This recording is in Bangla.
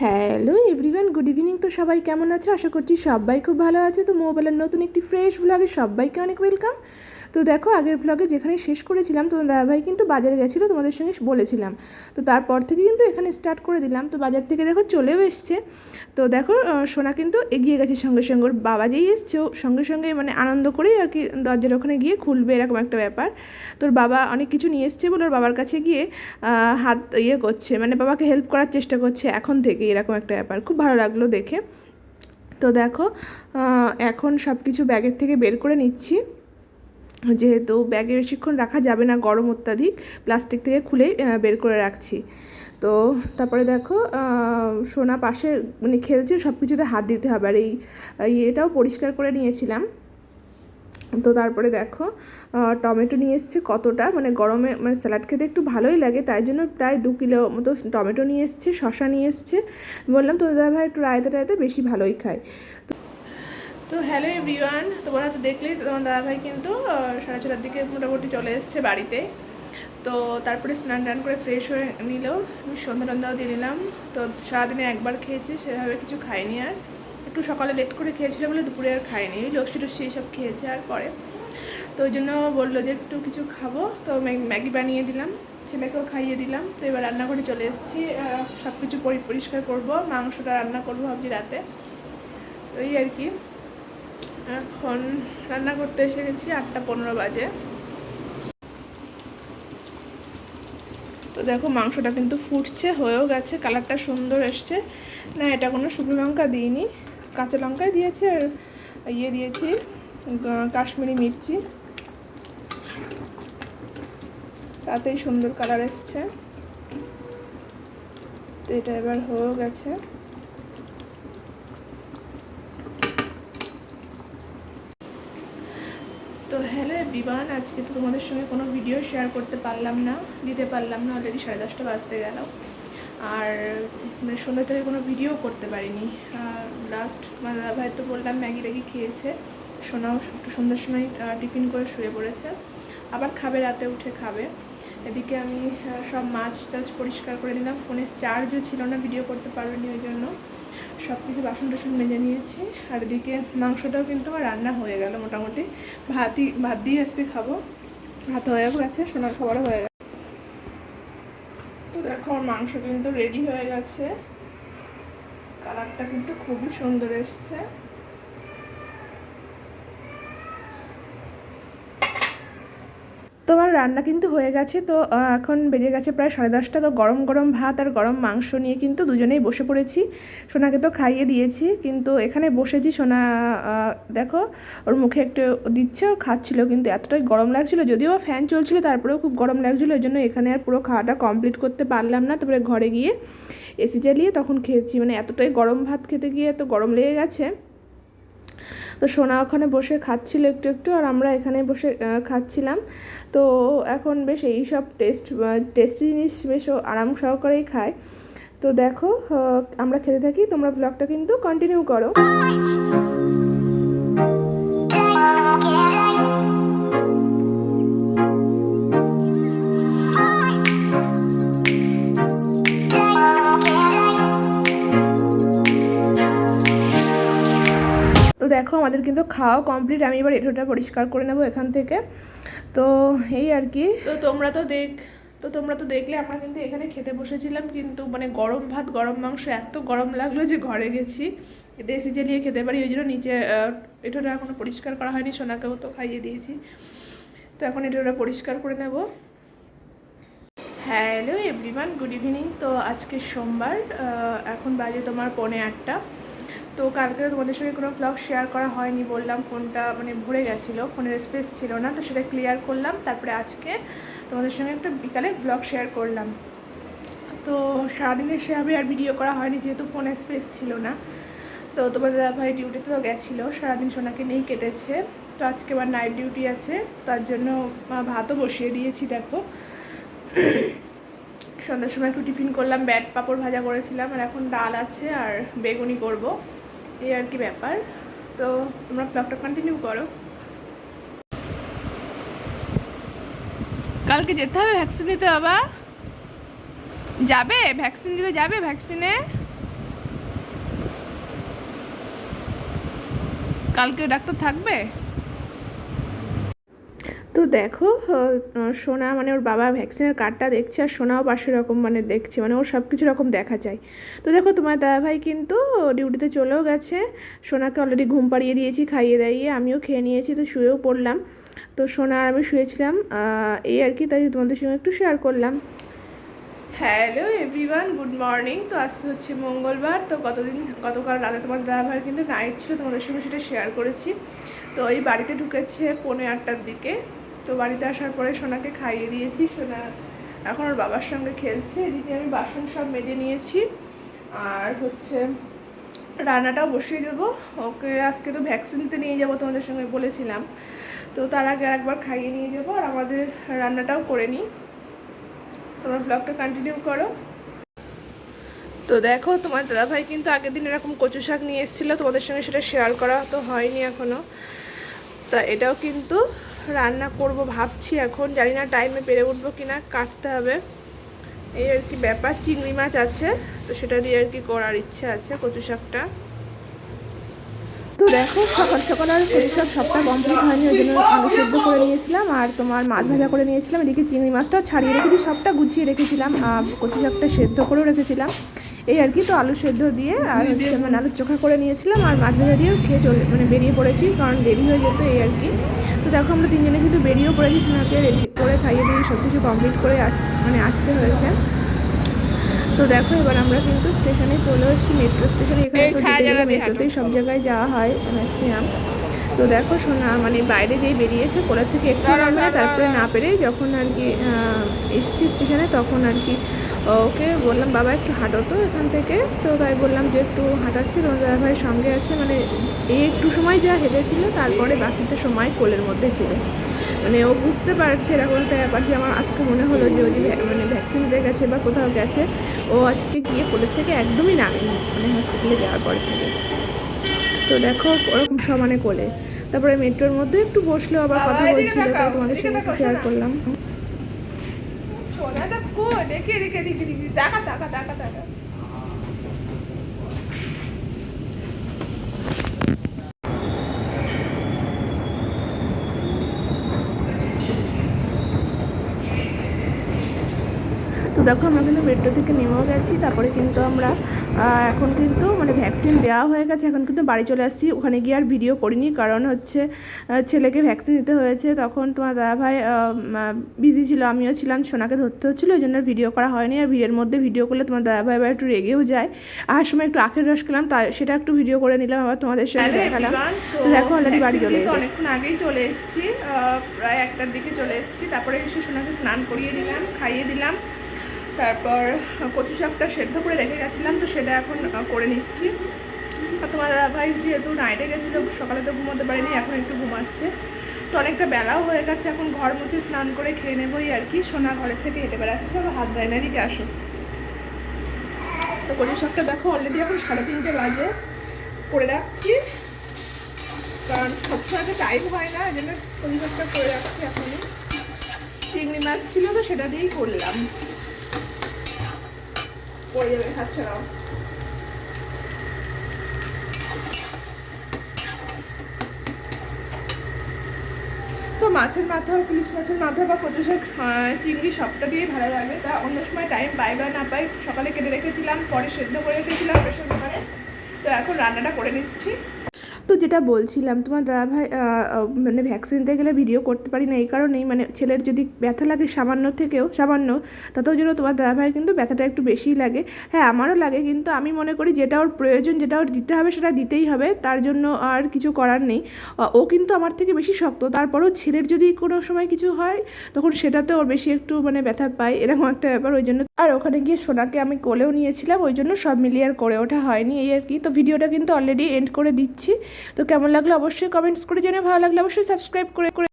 Hello everyone, good evening. তো সবাই কেমন আছো? আশা করছি সবাই খুব ভালো আছে। তো মোবাইলের নতুন একটি ফ্রেশ ভ্লগে সবাইকে অনেক ওয়েলকাম তো দেখো, আগের ভ্লগে যেখানে শেষ করেছিলাম তো দাদাভাই কিন্তু বাজারে গেছিল, তোমাদের সঙ্গে বলেছিলাম। তো তারপর থেকে কিন্তু এখানে স্টার্ট করে দিলাম। তো বাজার থেকে দেখো চলেও এসছে। তো দেখো সোনা কিন্তু এগিয়ে গেছে সঙ্গে সঙ্গে। ওর বাবা যেই এসছে সঙ্গে সঙ্গে মানে আনন্দ করেই আর কি দরজার ওখানে গিয়ে খুলবে, এরকম একটা ব্যাপার। তোর বাবা অনেক কিছু নিয়ে এসছে বলে ওর বাবার কাছে গিয়ে হাত ইয়ে করছে। মানে বাবাকে হেল্প করার চেষ্টা করছে এখন থেকে এরকম একটা ব্যাপার। খুব ভালো লাগল দেখে। তো দেখো এখন সব কিছু ব্যাগের থেকে বের করে নিচ্ছি। যেহেতু ব্যাগে বেশিক্ষণ রাখা যাবে না গরম অত্যাধিক, প্লাস্টিক থেকে খুলে বের করে রাখছি। তো তারপরে দেখো সোনা পাশে মানে খেলছে সব কিছুতে হাত দিতে হবে। আর এই ইয়েটাও পরিষ্কার করে নিয়েছিলাম। তো তারপরে দেখো টমেটো নিয়ে এসছে কতটা? মানে গরমে মানে স্যালাড খেতে একটু ভালোই লাগে, তাই জন্য প্রায় দু কিলো মতো টমেটো নিয়ে এসছে শশা নিয়ে এসছে। বললাম তো দাদা ভাই একটু রায়তা টায়তা বেশি ভালোই খায়। তো তো হ্যালো এভরিওয়ান, তোমরা তো দেখলেই তোমার দাদাভাই কিন্তু সাড়ে ছটার দিকে মোটামুটি চলে এসছে বাড়িতে। তো তারপরে স্নান টান করে ফ্রেশ হয়ে নিল, আমি সন্ধ্যা টন্ধ্যাও দিয়ে নিলাম। তো সারাদিনে একবার খেয়েছি, সেভাবে কিছু খাইনি আর। একটু সকালে লেট করে খেয়েছিল বলে দুপুরে আর খাইনি ওই লস্যি টস্যি এইসব খেয়েছে আর পরে। তো ওই জন্য বলল যে একটু কিছু খাব। তো ম্যাগি বানিয়ে দিলাম, ছেলেকেও খাইয়ে দিলাম। তো এবার রান্নাঘরে চলে এসেছি। সব কিছু পরি- পরিষ্কার করব। মাংসটা রান্না করব ভাবছি রাতে। তো এই আর কি। এখন রান্না করতে এসে গেছি আটটা পনেরো বাজে। তো দেখো মাংসটা কিন্তু ফুটছে, হয়েও গেছে কালারটা সুন্দর এসছে। না, এটা কোনো শুকনো লঙ্কা দিইনি। কাঁচা লঙ্কাই দিয়েছি আর ইয়ে দিয়েছি কাশ্মীরি মির্চি। তাতেই সুন্দর কালার এসছে। তো এটা এবার হয়েও গেছে। তো হ্যালো বিমান আজকে তো তোমাদের সঙ্গে কোনো ভিডিও শেয়ার করতে পারলাম না, দিতে পারলাম না অলরেডি সাড়ে দশটা বাজতে গেল। আর মানে সন্ধ্যা থেকে কোনো ভিডিও করতে পারিনি। লাস্ট মানে ভাই তো বললাম ম্যাগি ট্যাগি খেয়েছে। সোনাও একটু সন্ধ্যার সময় টিফিন করে শুয়ে পড়েছে। আবার খাবে, রাতে উঠে খাবে। এদিকে আমি সব মাছ টাছ পরিষ্কার করে নিলাম। ফোনে চার্জও ছিল না ভিডিও করতে পারিনি ওই জন্য। সব কিছু বাসন টাসন মেজে নিয়েছি। আর এদিকে মাংসটাও কিন্তু আমার রান্না হয়ে গেল মোটামুটি। ভাতই, ভাত দিয়ে আজকে খাব। ভাত হয়েও গেছে, সোনার খাবারও হয়ে গেছে। তো দেখো, আমার মাংস কিন্তু রেডি হয়ে গেছে। কালারটা কিন্তু খুবই সুন্দর এসছে। তোমার রান্না কিন্তু হয়ে গেছে, তো এখন বেজে গেছে প্রায় সাড়ে দশটা। তো গরম গরম ভাত আর গরম মাংস নিয়ে কিন্তু দুজনেই বসে পড়েছি। সোনাকে তো খাইয়ে দিয়েছি, কিন্তু এখানে বসেছি সোনা দেখো, ওর মুখে একটু দিচ্ছে, ও খাচ্ছিল, কিন্তু এতটাই গরম লাগছিল, যদিও ফ্যান চলছিল, তারপরেও খুব গরম লাগছিল, ওই জন্য এখানে আর পুরো খাওয়াটা কমপ্লিট করতে পারলাম না। তারপরে ঘরে গিয়ে এসি জ্বালিয়ে তখন খেয়েছি। মানে এতটাই গরম ভাত খেতে গিয়ে এত গরম লেগে গেছে। তো সোনা ওখানে বসে খাচ্ছিল একটু একটু আর আমরা এখানে বসে খাচ্ছিলাম। তো এখন বেশ এই সব টেস্ট টেস্টি জিনিস বেশ আরাম সহকারেই খায়। তো দেখো আমরা খেতে থাকি, তোমরা ব্লগটা কিন্তু কন্টিনিউ করো। দেখো আমাদের কিন্তু খাওয়া কমপ্লিট আমি এবার এটোটা পরিষ্কার করে নেব এখান থেকে। তো এই আর কি। তো তোমরা তো দেখ তো তোমরা তো দেখলে আমরা কিন্তু এখানে খেতে বসেছিলাম কিন্তু মানে গরম ভাত গরম মাংস এত গরম লাগল যে ঘরে গেছি। এসি জ্বালিয়ে খেতে পারি ওই জন্য নিচে আহ, এটোটা এখনও পরিষ্কার করা হয়নি সোনাকেও তো খাইয়ে দিয়েছি। তো এখন এটোটা পরিষ্কার করে নেব। হ্যালো এভরিওয়ান গুড ইভিনিং তো আজকে সোমবার এখন বাজে তোমার পৌনে আটটা। তো কালকে তোমাদের সঙ্গে কোনো ব্লগ শেয়ার করা হয়নি বললাম ফোনটা মানে ভরে গেছিল ফোনের স্পেস ছিল না, তো সেটা ক্লিয়ার করলাম, তারপরে আজকে তোমাদের সঙ্গে একটা বিকালে ব্লগ শেয়ার করলাম। তো সারাদিনে সেভাবে আর ভিডিও করা হয়নি, যেহেতু ফোনের স্পেস ছিল না। তো তোমাদের ভাই ডিউটিতে তো গেছিল, সারাদিন সোনাকে নিয়েই কেটেছে। তো আজকে আবার নাইট ডিউটি আছে, তার জন্য ভাতও বসিয়ে দিয়েছি, দেখো। সন্ধ্যার সময় একটু টিফিন করলাম, ব্যাট পাঁপড় ভাজা করেছিলাম, আর এখন ডাল আছে আর বেগুনি করব। এই আর কি ব্যাপার। তো তোমরা ব্লগটা কন্টিনিউ করো। কালকে যেতে হবে ভ্যাকসিন দিতে বাবা। যাবে? ভ্যাকসিন দিতে যাবে ভ্যাকসিনে কালকে ডাক্তার থাকবে? তো দেখো সোনা মানে ওর বাবা ভ্যাকসিনের কার্ডটা দেখছে আর সোনাও পাশে রকম মানে দেখছে মানে ওর সব কিছু রকম দেখা যায় তো দেখো, তোমার দাদাভাই কিন্তু ডিউটিতে চলেও গেছে। সোনাকে অলরেডি ঘুম পাড়িয়ে দিয়েছি, খাইয়ে দাইয়ে, আমিও খেয়ে নিয়েছি, তো শুয়েও পড়লাম। তো সোনা আর আমি শুয়েছিলাম এই আর কি, তাই তোমাদের সঙ্গে একটু শেয়ার করলাম। হ্যালো এভরিওয়ান গুড মর্নিং তো আজকে হচ্ছে মঙ্গলবার, তো গতদিন গতকাল রাতে তোমার ড্রাইভার কিন্তু নাইট ছিল, তোমাদের সঙ্গে সেটা শেয়ার করেছি। তো এই বাড়িতে ঢুকেছে পৌনে আটটার দিকে। তো বাড়িতে আসার পরে সোনাকে খাইয়ে দিয়েছি। সোনা এখন ওর বাবার সঙ্গে খেলছে। এদিকে আমি বাসন সব মেজে নিয়েছি। আর হচ্ছে রান্নাটাও বসিয়ে দেবো। ওকে আজকে তো ভ্যাকসিন নিয়ে যাব তোমাদের সঙ্গে বলেছিলাম। তো তার আগে একবার খাইয়ে নিয়ে যাব আর আমাদের রান্নাটাও করে নিই। তোমরা ব্লগটা কন্টিনিউ করো। তো দেখো, তোমার দাদাভাই কিন্তু আগের দিন এরকম কচু শাক নিয়ে এসেছিল। তোমাদের সঙ্গে সেটা শেয়ার করা তো হয়নি এখনও তা এটাও কিন্তু রান্না করব ভাবছি এখন। জানি না টাইমে পেরে উঠবো কি না কাটতে হবে। এই আর কি ব্যাপার, চিংড়ি মাছ আছে, তো সেটা দিয়ে আর কি করার ইচ্ছে আছে কচু শাকটা। তো দেখো, সকাল সকাল আর কচু শাক সবটা কমপ্লিট হয়নি, ওই জন্য আলু সেদ্ধ করে নিয়েছিলাম, আর তোমার মাছ ভাজা করে নিয়েছিলাম, এদিকে চিংড়ি মাছটা ছাড়িয়ে রেখেছি সবটা গুছিয়ে রেখেছিলাম, আর কচু শাকটা সেদ্ধ করেও রেখেছিলাম। এই আর কি তো আলু সেদ্ধ দিয়ে, আর মানে আলু চোখা করে নিয়েছিলাম, আর মাছ ভাজা দিয়েও খেয়ে চলে মানে বেরিয়ে পড়েছি, কারণ দেরি হয়ে যেত এই আর কি। দেখো আমরা তিনজনে কিন্তু বেরিয়েও পড়েছি সোনাকে রেডি করে খাইয়ে দিয়ে সব কিছু কমপ্লিট করে আস মানে আসতে হয়েছে। তো দেখো এবার আমরা কিন্তু স্টেশনে চলে এসেছি মেট্রো স্টেশনে এখানে মেট্রোতেই সব জায়গায় যাওয়া হয় ম্যাক্সিমাম তো দেখো সোনা মানে বাইরে যেই বেরিয়েছে কোলার থেকে একটু নামে তারপরে না পেরে যখন আর কি এসছি স্টেশনে তখন আর কি ওকে বললাম, বাবা, একটু হাঁটো তো এখান থেকে। তো তাই বললাম যে, একটু হাঁটাচ্ছি, তোমার দাদা ভাইয়ের সঙ্গে আছে। মানে এই একটু সময় যা হেঁটেছিল, তারপরে বাকিটা সময় কোলের মধ্যে ছিল। মানে ও বুঝতে পারছে এরকম একটা ব্যাপার যে, আমার আজকে মনে হলো যে, ও যে ভ্যা- মানে ভ্যাকসিন দিতে গেছে বা কোথাও গেছে, ও আজকে গিয়ে কোলের থেকে একদমই নামেনি মানে হসপিটালে যাওয়ার পর থেকে। তো দেখো, ওরকম সমানে কোলে। তারপরে মেট্রোর মধ্যে একটু বসল, আবার কথা বলছিল, তাই তোমাদের সঙ্গে একটু শেয়ার করলাম। দেখো, দেখে দেখে দেখে, দেখি। দেখা দেখা দেখা দেখা। তো দেখো, আমরা কিন্তু মেট্রো থেকে নেমেও গেছি, তারপরে কিন্তু আমরা এখন কিন্তু মানে ভ্যাকসিন দেওয়া হয়ে গেছে এখন কিন্তু বাড়ি চলে আসছি। ওখানে গিয়ে আর ভিডিও করিনি কারণ হচ্ছে ছেলেকে ভ্যাকসিন দিতে হয়েছে। তখন তোমার দাদাভাই বিজি ছিল আমিও ছিলাম সোনাকে ধরতে হচ্ছিল ওই জন্য ভিডিও করা হয়নি। আর ভিডিওর মধ্যে ভিডিও করলে তোমার দাদাভাই আবার একটু রেগেও যায়। আর সময় একটু আখের রস খেলাম তাই সেটা একটু ভিডিও করে নিলাম আবার তোমাদের সঙ্গে দেখালাম। তো দেখো অলরেডি বাড়ি চলে এসেছি। অনেকক্ষণ আগেই চলে এসেছি প্রায় একটার দিকে চলে এসেছি। তারপরে এসে সোনাকে স্নান করিয়ে দিলাম খাইয়ে দিলাম। তারপর কচু শাকটা সেদ্ধ করে রেখে গেছিলাম, তো সেটা এখন করে নিচ্ছি। তোমার ভাই যেহেতু নাইটে গেছিল, সকালে তো ঘুমোতে পারিনি, এখন একটু ঘুমাচ্ছে। তো অনেকটা বেলাও হয়ে গেছে, এখন ঘর মুছে স্নান করে খেয়ে নেবোই আর কি। সোনা ঘরের থেকে হেঁটে বেড়াচ্ছে, আবার হাত দেয় আসো। তো কচু শাকটা দেখো অলরেডি এখন সাড়ে তিনটে বাজে, করে রাখছি। কারণ সবসময় তো টাইম হয় না এই জন্য কচু শাকটা করে রাখছি এখনই। চিংড়ি মাছ ছিল তো সেটা দিয়েই করলাম। পড়ে যাবে হাত ছাড়াও তো মাছের মাথা পুলিশ মাছের মাথা বা শাক চিংড়ি সবটা দিয়েই ভালো লাগে। তা অন্য সময় টাইম পাই বা না পাই, সকালে কেটে রেখেছিলাম, পরে সেদ্ধ করে রেখেছিলাম প্রেশার কুকারে তো এখন রান্নাটা করে নিচ্ছি। তো যেটা বলছিলাম, তোমার দাদা ভাই মানে ভ্যাকসিন দিতে গেলে ভিডিও করতে পারি না, এই কারণেই মানে ছেলের যদি ব্যথা লাগে সামান্য থেকেও, সামান্য, তাতেও যেন তোমার দাদা ভাইয়ের কিন্তু ব্যথাটা একটু বেশিই লাগে। হ্যাঁ আমারও লাগে, কিন্তু আমি মনে করি যেটা ওর প্রয়োজন, যেটা ওর দিতে হবে, সেটা দিতেই হবে, তার জন্য আর কিছু করার নেই। ও কিন্তু আমার থেকে বেশি শক্ত, তারপরও ছেলের যদি কোনো সময় কিছু হয়, তখন সেটাতে ওর বেশি একটু মানে ব্যথা পায়, এরকম একটা ব্যাপার, ওই জন্য আর ওখানে গিয়ে সোনাকে আমি কোলেও নিয়েছিলাম, ওই জন্য সব মিলিয়ে আর করে ওঠা হয়নি, এই আর কি। তো ভিডিওটা কিন্তু অলরেডি এন্ড করে দিচ্ছি। তো কেমন লাগল অবশ্যই কমেন্টস করে জেনে ভালো লাগলে অবশ্যই সাবস্ক্রাইব করে করে